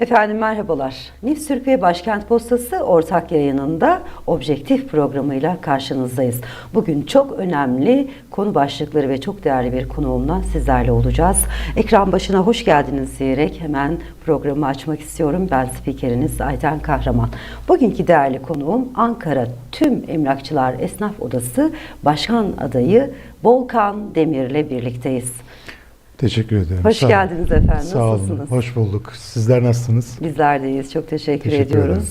Efendim merhabalar. Nif Türkiye Başkent Postası ortak yayınında Objektif programıyla karşınızdayız. Bugün çok önemli konu başlıkları ve çok değerli bir konuğumla sizlerle olacağız. Ekran başına hoş geldiniz diyerek hemen programı açmak istiyorum. Ben spikeriniz Ayten Kahraman. Bugünkü değerli konuğum Ankara Tüm Emlakçılar Esnaf Odası Başkan Adayı Volkan Demir'le birlikteyiz. Teşekkür ederim. Hoş Sağ- geldiniz efendim. Sağ olun. Nasılsınız? Hoş bulduk. Sizler nasılsınız? Bizler deyiz. Çok teşekkür, Teşekkür ediyoruz. ederim.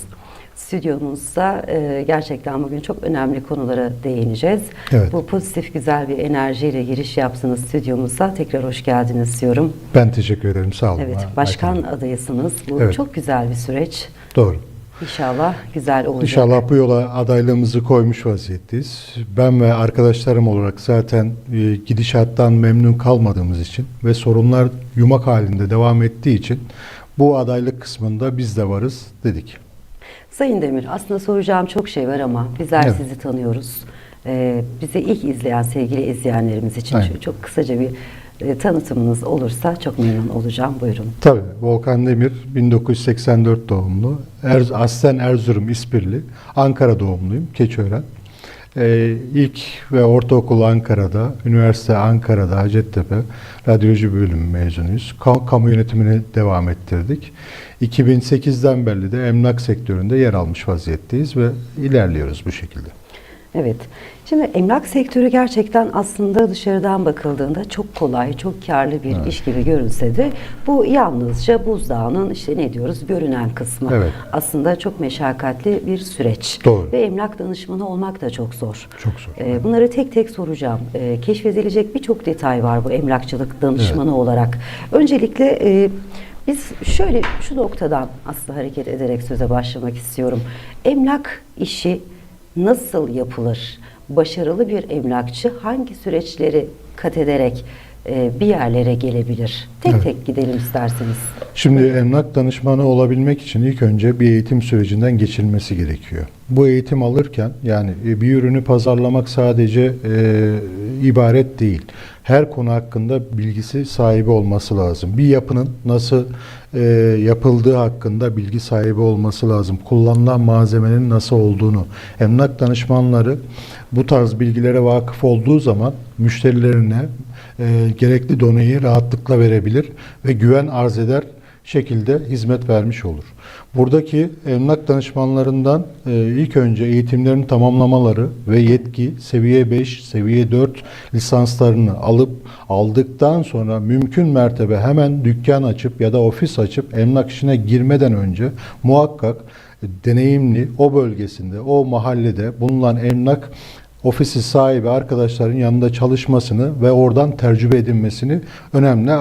Stüdyomuzda e, gerçekten bugün çok önemli konulara değineceğiz. Evet. Bu pozitif güzel bir enerjiyle giriş yaptınız stüdyomuza. Tekrar hoş geldiniz diyorum. Ben teşekkür ederim. Sağ olun. Evet, Ayten başkan Hanım. adayısınız. Bu Evet. çok güzel bir süreç. Doğru. İnşallah güzel olacak. İnşallah bu yola adaylığımızı koymuş vaziyetteyiz. Ben ve arkadaşlarım olarak zaten e, gidişattan memnun kalmadığımız için ve sorunlar yumak halinde devam ettiği için bu adaylık kısmında biz de varız dedik. Sayın Demir, aslında soracağım çok şey var ama bizler Evet. sizi tanıyoruz. Ee, bize ilk izleyen sevgili izleyenlerimiz için Aynen. çok kısaca bir e, tanıtımınız olursa çok memnun olacağım. Buyurun. Tabii Volkan Demir 1984 doğumlu. Er, aslen Erzurum İspirli. Ankara doğumluyum. Keçiören. Ee, ilk ve ortaokul Ankara'da, üniversite Ankara'da Hacettepe radyoloji bölümü mezunuyuz. Ka- kamu yönetimini devam ettirdik. 2008'den beri de emlak sektöründe yer almış vaziyetteyiz ve ilerliyoruz bu şekilde. Evet. Şimdi emlak sektörü gerçekten aslında dışarıdan bakıldığında çok kolay, çok karlı bir iş gibi görünse de bu yalnızca buzdağının işte ne diyoruz görünen kısmı. Evet. Aslında çok meşakkatli bir süreç. Doğru. Ve emlak danışmanı olmak da çok zor. Çok zor. Ee, bunları tek tek soracağım. Ee, keşfedilecek birçok detay var bu emlakçılık danışmanı olarak. Öncelikle e, biz şöyle şu noktadan aslında hareket ederek söze başlamak istiyorum. Emlak işi nasıl yapılır? Başarılı bir emlakçı hangi süreçleri kat ederek e, bir yerlere gelebilir? Tek Evet. tek gidelim isterseniz. Şimdi emlak danışmanı olabilmek için ilk önce bir eğitim sürecinden geçilmesi gerekiyor. Bu eğitim alırken yani e, bir ürünü pazarlamak sadece e, ibaret değil. Her konu hakkında bilgisi sahibi olması lazım. Bir yapının nasıl e, yapıldığı hakkında bilgi sahibi olması lazım. Kullanılan malzemenin nasıl olduğunu. Emlak danışmanları bu tarz bilgilere vakıf olduğu zaman müşterilerine e, gerekli donayı rahatlıkla verebilir ve güven arz eder şekilde hizmet vermiş olur. Buradaki emlak danışmanlarından e, ilk önce eğitimlerini tamamlamaları ve yetki seviye 5, seviye 4 lisanslarını alıp aldıktan sonra mümkün mertebe hemen dükkan açıp ya da ofis açıp emlak işine girmeden önce muhakkak e, deneyimli o bölgesinde, o mahallede bulunan emlak ofisi sahibi arkadaşların yanında çalışmasını ve oradan tecrübe edinmesini önemli arz